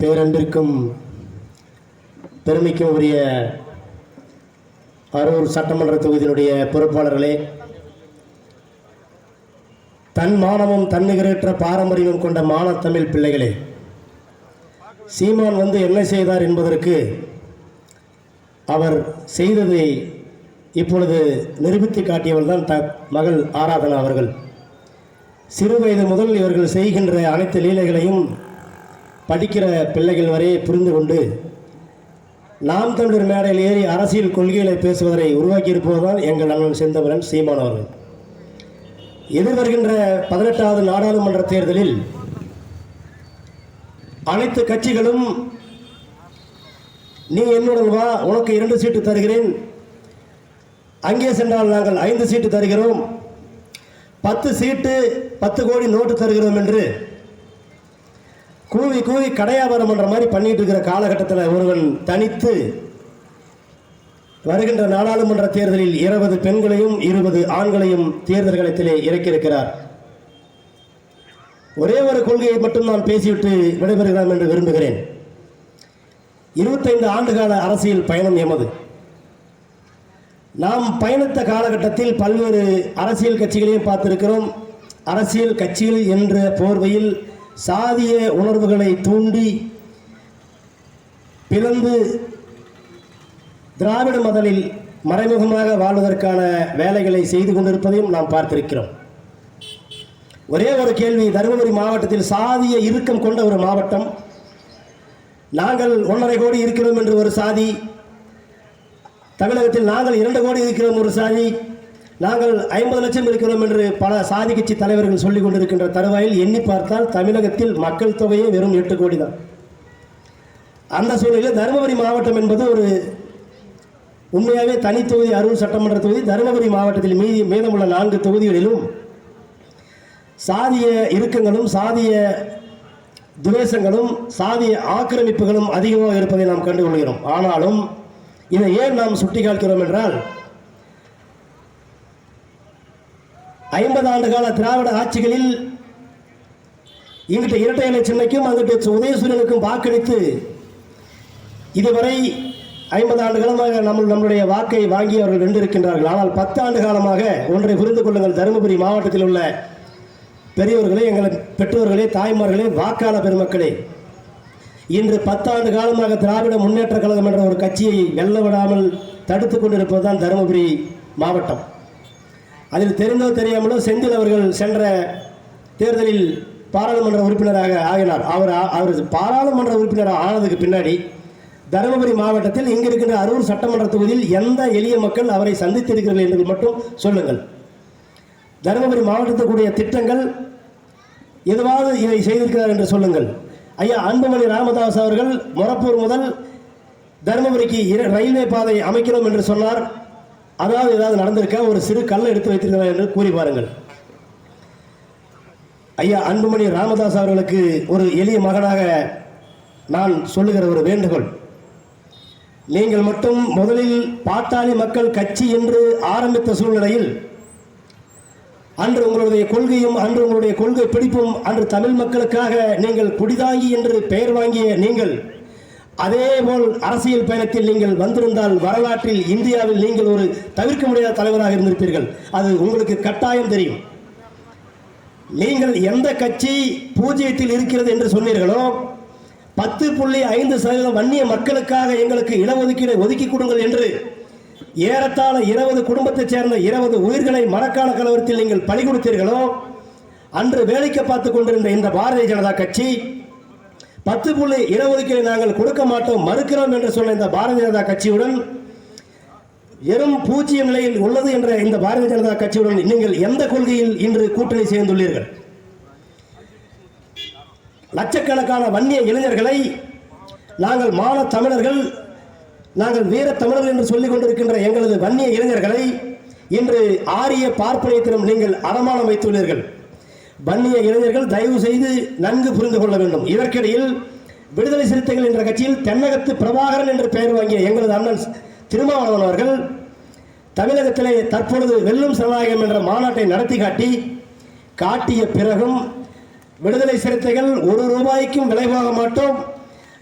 பேரன்பிற்கும் பெருமைக்கும் உரிய அரூர் சட்டமன்ற தொகுதியினுடைய பொறுப்பாளர்களே தன் மானமும் தன்னிகரற்ற பாரம்பரியமும் கொண்ட மானத்தமிழ் பிள்ளைகளே சீமான் வந்து என்ன செய்தார் என்பதற்கு அவர் செய்ததை இப்பொழுது நிரூபித்து காட்டியவள் தான் த மகள் ஆராதனா அவர்கள். சிறு வயது முதல் இவர்கள் செய்கின்ற அனைத்து லீலைகளையும் படிக்கிற பிள்ளைகள் வரை புரிந்து கொண்டு நாம் தமிழர் மேடையில் ஏறி அரசியல் கொள்கைகளை பேசுவதை உருவாக்கியிருப்பதுதான் எங்கள் அண்ணன் செந்தமிழன் சீமான் அவர்கள். எதிர்வருகின்ற பதினெட்டாவது நாடாளுமன்ற தேர்தலில் அனைத்து கட்சிகளும் நீ என்னுடன் வா உனக்கு இரண்டு சீட்டு தருகிறேன். அங்கே சென்றால் நாங்கள் ஐந்து சீட்டு தருகிறோம். பத்து சீட்டு பத்து கோடி நோட்டு தருகிறோம் என்று கூவி கூவி கடையாபாரம் பண்ணுற மாதிரி பண்ணிட்டு இருக்கிற காலகட்டத்தில் ஒருவன் தனித்து வருகின்ற நாடாளுமன்ற தேர்தலில் இருபது பெண்களையும் இருபது ஆண்களையும் தேர்தல் களத்திலே இறக்கியிருக்கிறார். ஒரே ஒரு கொள்கையை மட்டும் நான் பேசிவிட்டு விடைபெறுகிறோம் என்று விரும்புகிறேன். இருபத்தைந்து ஆண்டுகால அரசியல் பயணம் எமது. நாம் பயணித்த காலகட்டத்தில் பல்வேறு அரசியல் கட்சிகளையும் பார்த்திருக்கிறோம். அரசியல் கட்சிகள் என்ற போர்வையில் சாதிய உணர்வுகளை தூண்டி பிறந்து திராவிட மதலில் மறைமுகமாக வாழ்வதற்கான வேலைகளை செய்து கொண்டிருப்பதையும் நாம் பார்த்திருக்கிறோம். ஒரே ஒரு கேள்வி தருமபுரி மாவட்டத்தில் சாதிய இறுக்கம் கொண்ட ஒரு மாவட்டம். நாங்கள் ஒன்றரை கோடி இருக்கிறோம் என்று ஒரு சாதி. தமிழகத்தில் நாங்கள் இரண்டு கோடி இருக்கிறோம் ஒரு சாதி. நாங்கள் ஐம்பது லட்சம் இருக்கிறோம் என்று பல சாதி கட்சி தலைவர்கள் சொல்லிக் கொண்டிருக்கின்ற தருவாயில் எண்ணி பார்த்தால் தமிழகத்தில் மக்கள் தொகையே வெறும் எட்டு கோடி தான். அந்த சூழ்நிலையில் தருமபுரி மாவட்டம் என்பது ஒரு உண்மையாகவே தனி தொகுதி அரூர் சட்டமன்ற தொகுதி. தருமபுரி மாவட்டத்தில் மீதி மீதமுள்ள நான்கு தொகுதிகளிலும் சாதிய இறுக்கங்களும் சாதிய துவேஷங்களும் சாதிய ஆக்கிரமிப்புகளும் அதிகமாக இருப்பதை நாம் கண்டுகொள்கிறோம். ஆனாலும் இதை ஏன் நாம் சுட்டிக்காட்டுகிறோம் என்றால் ஐம்பது ஆண்டு கால திராவிட ஆட்சிகளில் இங்கிட்ட இரட்டை இலை சின்னைக்கும் அங்கிட்ட உதயசூரியனுக்கும் வாக்களித்து இதுவரை ஐம்பது ஆண்டு காலமாக நம்ம நம்முடைய வாக்கை வாங்கி அவர்கள் வென்றிருக்கின்றார்கள். ஆனால் பத்து ஆண்டு காலமாக ஒன்றை புரிந்து கொள்ளுங்கள். தருமபுரி மாவட்டத்தில் உள்ள பெரியோர்களே எங்கள் பெற்றோர்களே தாய்மார்களே வாக்காள பெருமக்களே இன்று பத்தாண்டு காலமாக திராவிட முன்னேற்ற கழகம் என்ற ஒரு கட்சியை வெல்ல விடாமல் தடுத்து கொண்டிருப்பதுதான் தருமபுரி மாவட்டம். அதில் தெரிந்தோ தெரியாமலோ செந்தில் அவர்கள் சென்ற தேர்தலில் பாராளுமன்ற உறுப்பினராக ஆகினார். அவர் அவர் பாராளுமன்ற உறுப்பினராக ஆனதுக்கு பின்னாடி தருமபுரி மாவட்டத்தில் இங்கு இருக்கின்ற அரூர் சட்டமன்ற தொகுதியில் எந்த எளிய மக்கள் அவரை சந்தித்திருக்கிறார்கள் என்று மட்டும் சொல்லுங்கள். தருமபுரி மாவட்டத்துக்குரிய திட்டங்கள் எதுவாவது இதை செய்திருக்கிறார் என்று சொல்லுங்கள். ஐயா அன்புமணி ராமதாஸ் அவர்கள் மொரப்பூர் முதல் தருமபுரிக்கு இர- ரயில்வே பாதை அமைக்கிறோம் என்று சொன்னார். அதாவது ஏதாவது நடந்திருக்க ஒரு சிறு கல்லை எடுத்து வைத்திருக்கிறார் என்று கூறி பாருங்கள். ஐயா அன்புமணி ராமதாஸ் அவர்களுக்கு ஒரு எளிய மகனாக நான் சொல்லுகிற ஒரு வேண்டுகோள். நீங்கள் மட்டும் முதலில் பாட்டாளி மக்கள் கட்சி என்று ஆரம்பித்த சூழ்நிலையில் அன்று உங்களுடைய கொள்கையும் அன்று உங்களுடைய கொள்கை பிடிப்பும் அன்று தமிழ் மக்களுக்காக நீங்கள் குடிதாங்கி என்று பெயர் வாங்கிய நீங்கள் அதேபோல் அரசியல் பயணத்தில் நீங்கள் வந்திருந்தால் வரலாற்றில் இந்தியாவில் நீங்கள் ஒரு தவிர்க்க முடியாத தலைவராக இருந்திருப்பீர்கள். அது உங்களுக்கு கட்டாயம் தெரியும். நீங்கள் எந்த கட்சி பூஜ்ஜியத்தில் இருக்கிறது என்று சொன்னீர்களோ பத்து புள்ளி ஐந்து சதவீதம் வன்னிய மக்களுக்காக எங்களுக்கு இடஒதுக்கீடு ஒதுக்கி கொடுங்கள் என்று ஏறத்தாழ இருபது குடும்பத்தைச் சேர்ந்த இருபது உயிர்களை மரக்கால கலவரத்தில் நீங்கள் பலி கொடுத்தீர்களோ அன்று வேடிக்கை பார்த்து கொண்டிருந்த இந்த பாரதிய ஜனதா கட்சி பத்து புள்ளி இடஒதுக்கீடு நாங்கள் கொடுக்க மாட்டோம் மறுக்கிறோம் என்று சொன்ன இந்த பாரதிய ஜனதா கட்சியுடன் எறும் பூஜ்ஜிய நிலையில் உள்ளது என்ற இந்த பாரதிய ஜனதா கட்சியுடன் நீங்கள் எந்த கொள்கையில் இன்று கூட்டணி சேர்ந்துள்ளீர்கள்? லட்சக்கணக்கான வன்னிய இளைஞர்களை நாங்கள் மான தமிழர்கள் நாங்கள் வீர தமிழர்கள் என்று சொல்லிக் கொண்டிருக்கின்ற எங்களது வன்னிய இளைஞர்களை இன்று ஆரிய பார்ப்பனியத்திடம் நீங்கள் அடமானம் வைத்துள்ளீர்கள். வன்னிய இளைஞர்கள் தயவு செய்து நன்கு புரிந்து கொள்ள வேண்டும். இதற்கிடையில் விடுதலை சிறுத்தைகள் என்ற கட்சியில் தென்னகத்து பிரபாகரன் என்று பெயர் வாங்கிய எங்களது அண்ணன் திருமாவளவன் அவர்கள் தமிழகத்திலே தற்பொழுது வெல்லும் சனநாயகம் என்ற மாநாட்டை நடத்தி காட்டி காட்டிய பிறகும் விடுதலை சிறுத்தைகள் ஒரு ரூபாய்க்கும் விலை போக மாட்டோம்.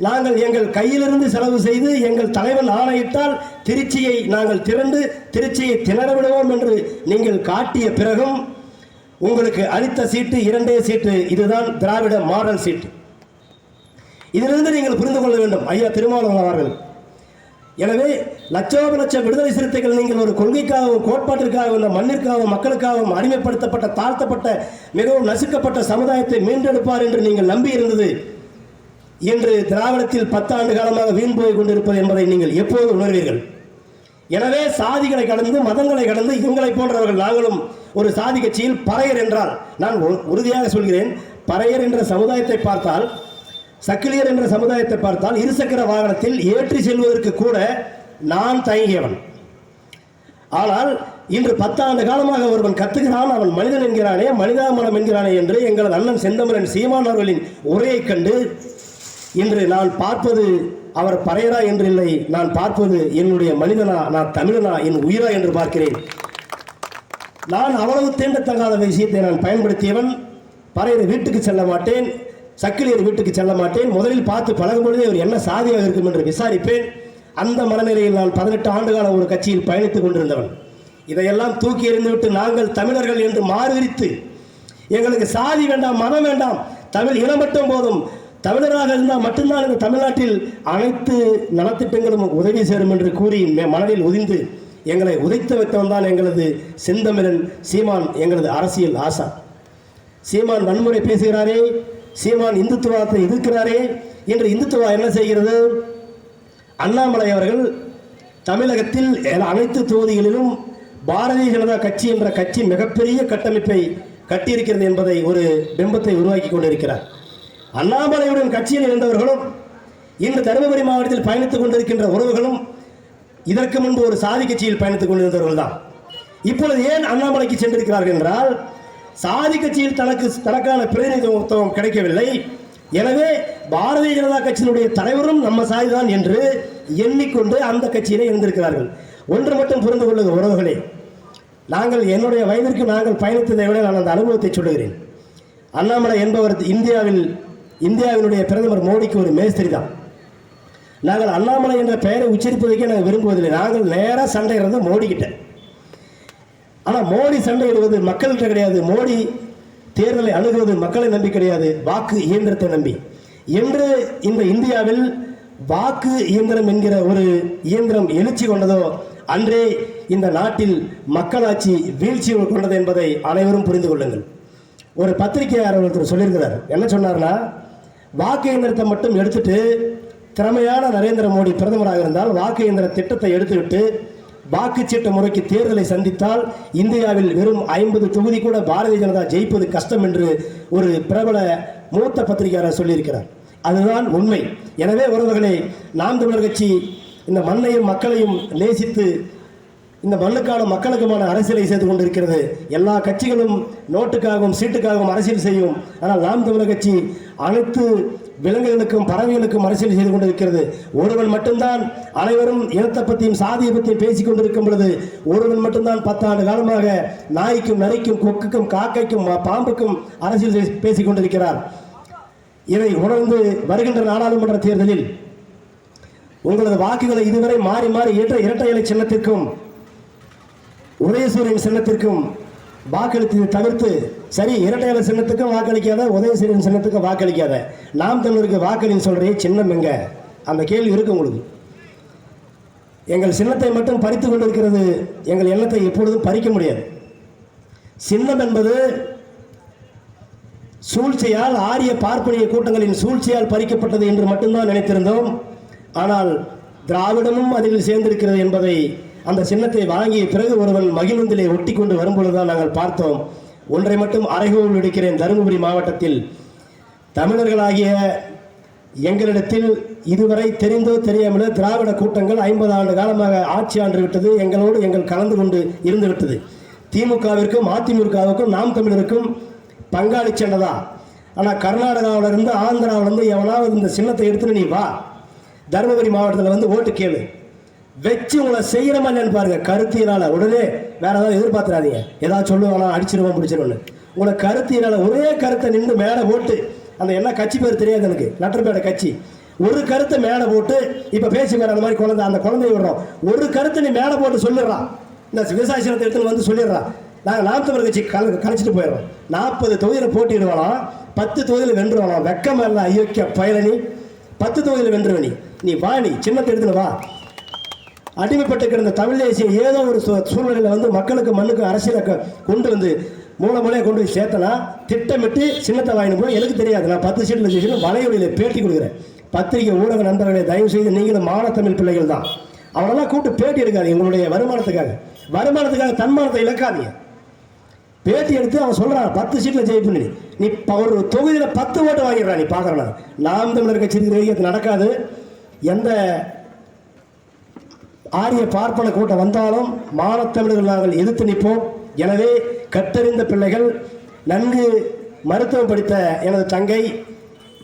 நாங்கள் எங்கள் கையிலிருந்து செலவு செய்து எங்கள் தலைவன் ஆணையிட்டால் திருச்சியை நாங்கள் திரண்டு திருச்சியை திணற விடுவோம் என்று நீங்கள் காட்டிய பிறகும் உங்களுக்கு அளித்த சீட்டு இரண்டே சீட்டு இதுதான் திராவிட மாடல் சீட்டு. இதிலிருந்து நீங்கள் புரிந்து கொள்ள வேண்டும் ஐயா திருமாவளவன் அவர்கள். எனவே லட்சோப லட்சம் விடுதலை சிறுத்தைகள் நீங்கள் ஒரு கொள்கைக்காகவும் கோட்பாட்டிற்காகவும் இந்த மண்ணிற்காகவும் மக்களுக்காகவும் அடிமைப்படுத்தப்பட்ட தாழ்த்தப்பட்ட மிகவும் நசுக்கப்பட்ட சமுதாயத்தை மீண்டெடுப்பார் என்று நீங்கள் நம்பி இருந்தது இன்று திராவிடத்தில் பத்தாண்டு காலமாக வீண் போய் கொண்டிருப்பது என்பதை நீங்கள் எப்போது உணர்வீர்கள்? எனவே சாதிகளை கடந்து மதங்களை கடந்து இவங்களை போன்றவர்கள் நாங்களும் ஒரு சாதி கட்சியில் பறையர் என்றால் நான் உ- உறுதியாக சொல்கிறேன் பறையர் என்ற சமுதாயத்தை பார்த்தால் சக்கிலியர் என்ற சமுதாயத்தை பார்த்தால் இருசக்கர வாகனத்தில் ஏற்றி செல்வதற்கு கூட நான் தயங்கியவன். ஆனால் இன்று பத்தாண்டு காலமாக ஒருவன் கத்துகிறான் அவன் மனிதன் என்கிறானே மனிதாமனம் என்கிறானே என்று எங்களது அண்ணன் செந்தமரன் சீமான் அவர்களின் உரையைக் கண்டு இன்று நான் பார்ப்பது அவர் பறையரா என்று இல்லை நான் பார்ப்பது என்னுடைய மனிதனா நான் தமிழனா என் உயிரா என்று பார்க்கிறேன். நான் அவ்வளவு தீண்டத்தகாத விஷயத்தை நான் பயன்படுத்தியவன். பறையர் வீட்டுக்கு செல்ல மாட்டேன். சக்கிலியர் வீட்டுக்கு செல்ல மாட்டேன். முதலில் பார்த்து பழகும் பொழுதே அவர் என்ன சாதியாக இருக்கும் என்று விசாரிப்பேன். அந்த மனநிலையில் நான் பதினெட்டு ஆண்டுகால ஒரு கட்சியில் பயணித்துக் கொண்டிருந்தவன். இதையெல்லாம் தூக்கி எறிந்துவிட்டு நாங்கள் தமிழர்கள் என்று மாறுவிரித்து எங்களுக்கு சாதி வேண்டாம் மதம் வேண்டாம் தமிழ் இனம் மட்டும் போதும் தமிழராக இருந்தால் மட்டும்தான் இந்த தமிழ்நாட்டில் அனைத்து நலத்திட்டங்களும் உதவி சேரும் என்று கூறி மே- மனதில் உதிந்து எங்களை உதைத்து வைத்தவன் தான் எங்களது செந்தமிழன் சீமான் எங்களது அரசியல் ஆசா. சீமான் வன்முறை பேசுகிறாரே சீமான் இந்துத்துவத்தை எதிர்க்கிறாரே என்று இந்துத்துவா என்ன செய்கிறது? அண்ணாமலை அவர்கள் தமிழகத்தில் அனைத்து தொகுதிகளிலும் பாரதிய ஜனதா கட்சி என்ற கட்சி மிகப்பெரிய கட்டமைப்பை கட்டியிருக்கிறது என்பதை ஒரு பிம்பத்தை உருவாக்கி கொண்டிருக்கிறார். அண்ணாமலையுடன் கட்சியில் இருந்தவர்களும் இன்று தருமபுரி மாவட்டத்தில் பயணித்துக் கொண்டிருக்கின்ற உறவுகளும் இதற்கு முன்பு ஒரு சாதி கட்சியில் பயணித்துக் கொண்டிருந்தவர்கள் தான் இப்பொழுது ஏன் அண்ணாமலைக்கு சென்றிருக்கிறார்கள் என்றால் சாதி கட்சியில் தனக்கு தனக்கான பிரதிநிதித்துவம் கிடைக்கவில்லை. எனவே பாரதிய ஜனதா கட்சியினுடைய தலைவரும் நம்ம சாதிதான் என்று எண்ணிக்கொண்டு அந்த கட்சியிலே இருந்திருக்கிறார்கள். ஒன்று மட்டும் புரிந்து கொள்ளுங்க உறவுகளே. நாங்கள் என்னுடைய வயதிற்கு நாங்கள் பயணித்ததை விட நான் அந்த அனுபவத்தை சொல்லுகிறேன். அண்ணாமலை என்பவர் இந்தியாவில் இந்தியாவினுடைய பிரதமர் மோடிக்கு ஒரு மேஸ்திரி தான். நாங்கள் அண்ணாமலை என்ற பெயரை உச்சரிப்பதற்கே நாங்கள் விரும்புவதில்லை. நாங்கள் நேராக சண்டையிடுறது மோடி கிட்ட ஆனால் மோடி சண்டையிடுவது மக்கள்கிட்ட கிடையாது. மோடி தேர்தலை அணுகுவது மக்களை நம்பி கிடையாது. வாக்கு இயந்திரத்தை நம்பி. என்று இந்த இந்தியாவில் வாக்கு இயந்திரம் என்கிற ஒரு இயந்திரம் எழுச்சி கொண்டதோ அன்றே இந்த நாட்டில் மக்களாட்சி வீழ்ச்சி கொண்டது என்பதை அனைவரும் புரிந்து கொள்ளுங்கள். ஒரு பத்திரிகையாளர் ஒருத்தர் சொல்லியிருக்கிறார். என்ன சொன்னார்னா வாக்கு இயந்திரத்தை மட்டும் எடுத்துட்டு திறமையான நரேந்திர மோடி பிரதமராக இருந்தால் வாக்கு இயந்திர திட்டத்தை எடுத்துவிட்டு வாக்குச்சீட்டு முறைக்கு தேர்தலை சந்தித்தால் இந்தியாவில் வெறும் ஐம்பது தொகுதி கூட பாரதிய ஜனதா ஜெயிப்பது கஷ்டம் என்று ஒரு பிரபல மூத்த பத்திரிகையாளர் சொல்லியிருக்கிறார். அதுதான் உண்மை. எனவே உறவுகளே நாம் தமிழர் கட்சி இந்த மண்ணையும் மக்களையும் நேசித்து இந்த மண்ணுக்கான மக்களுக்குமான அரசியலை செய்து கொண்டிருக்கிறது. எல்லா கட்சிகளும் நோட்டுக்காகவும் சீட்டுக்காகவும் அரசியல் செய்யும். ஆனால் நாம் தமிழர் கட்சி அனைத்து விலங்குகளுக்கும் பறவைகளுக்கும் அரசியல் செய்து கொண்டிருக்கிறது. ஒருவன் மட்டும்தான் அனைவரும் இனத்தை பற்றியும் சாதியை பற்றியும் பேசிக் கொண்டிருக்கும் பொழுது ஒருவன் மட்டும்தான் பத்தாண்டு காலமாக நாய்க்கும் நரிக்கும் கொக்குக்கும் காக்கைக்கும் பாம்புக்கும் அரசியல் செய்- பேசிக் கொண்டிருக்கிறார். இதை உணர்ந்து வருகின்ற நாடாளுமன்ற தேர்தலில் உங்களது வாக்குகளை இதுவரை மாறி மாறி இரட்டை இரட்டை இலை சின்னத்திற்கும் உதயசூரியன் சின்னத்திற்கும் வாக்களித்ததை தவிர்த்து சரி இரட்டையாளர் சின்னத்துக்கும் வாக்களிக்காத உதயசூரியன் சின்னத்துக்கும் வாக்களிக்காத. நாம் தமிழருக்கு வாக்களின்னு சொல்றே சின்னம் எங்க? அந்த கேள்வி இருக்கு உங்களுக்கு. எங்கள் சின்னத்தை மட்டும் பறித்து கொண்டிருக்கிறது எங்கள் எண்ணத்தை எப்பொழுதும் பறிக்க முடியாது. சின்னம் என்பது சூழ்ச்சியால் ஆரிய பார்ப்பனிய கூட்டங்களின் சூழ்ச்சியால் பறிக்கப்பட்டது என்று மட்டும்தான் நினைத்திருந்தோம். ஆனால் திராவிடமும் அதில் சேர்ந்திருக்கிறது என்பதை அந்த சின்னத்தை வாங்கிய பிறகு ஒருவன் மகிழுந்திலே ஒட்டி கொண்டு வரும்பொழுதுதான் நாங்கள் பார்த்தோம். ஒன்றை மட்டும் அறைகோல் விடுக்கிறேன் தருமபுரி மாவட்டத்தில் தமிழர்களாகிய எங்களிடத்தில் இதுவரை தெரிந்தோ தெரியாமலோ திராவிட கூட்டங்கள் ஐம்பது ஆண்டு காலமாக ஆட்சி ஆண்டு விட்டது. எங்களோடு எங்கள் கலந்து கொண்டு இருந்து விட்டது. திமுகவிற்கும் அதிமுகவுக்கும் நாம் தமிழருக்கும் பங்காளி சண்டை ஆனால் கர்நாடகாவிலிருந்து இருந்து எவனாவது இந்த சின்னத்தை எடுத்துன்னு நீ வா. தருமபுரி மாவட்டத்தில் வந்து ஓட்டு கேளு. வச்சு உங்களை செய்கிறமா மாதிரி பாருங்க. கருத்தினால உடனே வேற ஏதாவது எதிர்பார்த்துறாதீங்க. ஏதாவது சொல்லுவானா அடிச்சிருவோம் பிடிச்சிருவோம்னு. உங்களை கருத்தினால ஒரே கருத்தை நின்று மேலே போட்டு அந்த என்ன கட்சி பேர் தெரியாது எனக்கு லட்டர்பேட கட்சி. ஒரு கருத்தை மேலே போட்டு இப்போ பேசி வேற அந்த மாதிரி குழந்தை அந்த குழந்தைய விடுறோம். ஒரு கருத்தை நீ மேலே போட்டு சொல்லிடுறான் இந்த விவசாய சனத்தை எடுத்துன்னு வந்து சொல்லிடுறான் நாங்கள் நாம் கட்சி கல கழிச்சிட்டு போயிடுறோம். நாற்பது தொகுதியில் போட்டிடுவானா பத்து தொகுதியில் வென்றுவானா வெக்கம் எல்லாம் ஐயோக்கிய பயணி பத்து தொகுதியில் வென்றுவனி. நீ வா நீ சின்னத்தை எடுத்துன்னு வா. அடிமைப்பட்டு கிடந்த தமிழ் தேசிய ஏதோ ஒரு சூழ்நிலையில் வந்து மக்களுக்கு மண்ணுக்கு அரசியலை கொண்டு வந்து மூல கொண்டு போய் சேர்த்தனா திட்டமிட்டு சின்னத்தை வாங்கினு போய் எனக்கு தெரியாது. நான் பத்து சீட்டில் ஜெயிச்சு வலையொலியில் பேட்டி கொடுக்குறேன். பத்திரிகை ஊடக நண்பர்களே தயவு செய்து நீங்களும் மானத்தமிழ் தமிழ் பிள்ளைகள் தான். அவனெல்லாம் கூப்பிட்டு பேட்டி எடுக்காது உங்களுடைய வருமானத்துக்காக. வருமானத்துக்காக தன்மானத்தை இழக்காதீங்க. பேட்டி எடுத்து அவன் சொல்கிறான் பத்து சீட்ல ஜெயிப்பு நீ ஒரு தொகுதியில் பத்து ஓட்டு வாங்கிடுறான் நீ பாக்குறான் நாம் தமிழர் கட்சி இருக்கிற நடக்காது. எந்த ஆரிய பார்ப்பன கூட்டம் வந்தாலும் மானத்தமிழர்கள் நாங்கள் எதிர்த்து நிற்போம். எனவே கற்றறிந்த பிள்ளைகள் நன்கு மருத்துவம் படித்த எனது தங்கை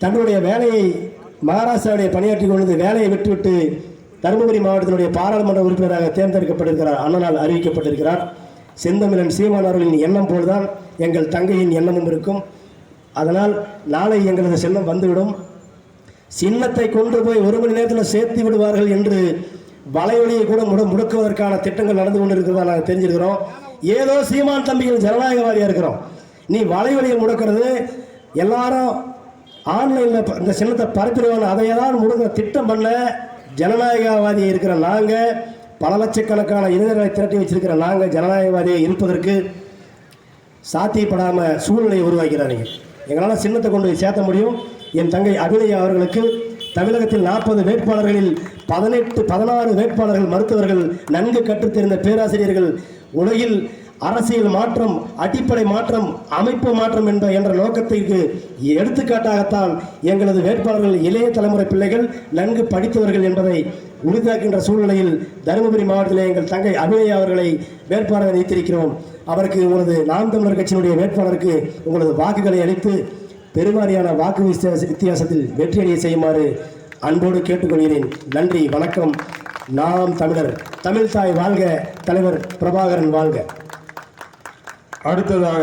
தன்னுடைய வேலையை மகாராஷ்டிராவுடைய பணியாற்றி கொண்டு வேலையை விட்டுவிட்டு தருமபுரி மாவட்டத்தினுடைய பாராளுமன்ற உறுப்பினராக தேர்ந்தெடுக்கப்பட்டிருக்கிறார். அண்ணனால் அறிவிக்கப்பட்டிருக்கிறார். செந்தமிழன் சீமான் அவர்களின் எண்ணம் போல்தான் எங்கள் தங்கையின் எண்ணமும் இருக்கும். அதனால் நாளை எங்களது செல்லம் வந்துவிடும். சின்னத்தை கொண்டு போய் ஒரு மணி நேரத்தில் சேர்த்து விடுவார்கள் என்று வலையொலியை கூட முட முடக்குவதற்கான திட்டங்கள் நடந்து கொண்டு இருக்கிறதா நாங்கள் தெரிஞ்சிருக்கிறோம். ஏதோ சீமான் தம்பிகள் ஜனநாயகவாதியாக இருக்கிறோம். நீ வலையொலியை முடக்கிறது எல்லாரும் ஆன்லைனில் இந்த சின்னத்தை பரப்பிடுவாங்க. அதையெல்லாம் முடுக்க திட்டம் பண்ண ஜனநாயகவாதியை இருக்கிற நாங்கள் பல லட்சக்கணக்கான இளைஞர்களை திரட்டி வச்சிருக்கிற நாங்கள் ஜனநாயகவாதியை இருப்பதற்கு சாத்தியப்படாமல் சூழ்நிலையை உருவாக்கிறாங்க எங்களால் சின்னத்தை கொண்டு போய் சேர்த்த முடியும். என் தங்கை அபிநயா அவர்களுக்கு தமிழகத்தில் நாற்பது வேட்பாளர்களில் பதினெட்டு பதினாறு வேட்பாளர்கள் மருத்துவர்கள் நன்கு கற்றுத்தெரிந்த பேராசிரியர்கள். உலகில் அரசியல் மாற்றம் அடிப்படை மாற்றம் அமைப்பு மாற்றம் என்ற என்ற நோக்கத்திற்கு எடுத்துக்காட்டாகத்தான் எங்களது வேட்பாளர்கள் இளைய தலைமுறை பிள்ளைகள் நன்கு படித்தவர்கள் என்பதை உறுதியாக்கின்ற சூழ்நிலையில் தருமபுரி மாவட்டத்தில் எங்கள் தங்கை அபிநயா அவர்களை வேட்பாளரை வைத்திருக்கிறோம் அவருக்கு உங்களது நாம் தமிழர் கட்சியினுடைய வேட்பாளருக்கு உங்களது வாக்குகளை அளித்து பெருவாரியான வாக்கு வித்தியாச- வித்தியாசத்தில் வெற்றியடைய செய்யுமாறு அன்போடு கேட்டுக்கொள்கிறேன். நன்றி வணக்கம். நாம் தமிழர். தமிழ் தாய் வாழ்க தலைவர் பிரபாகரன் வாழ்க. அடுத்ததாக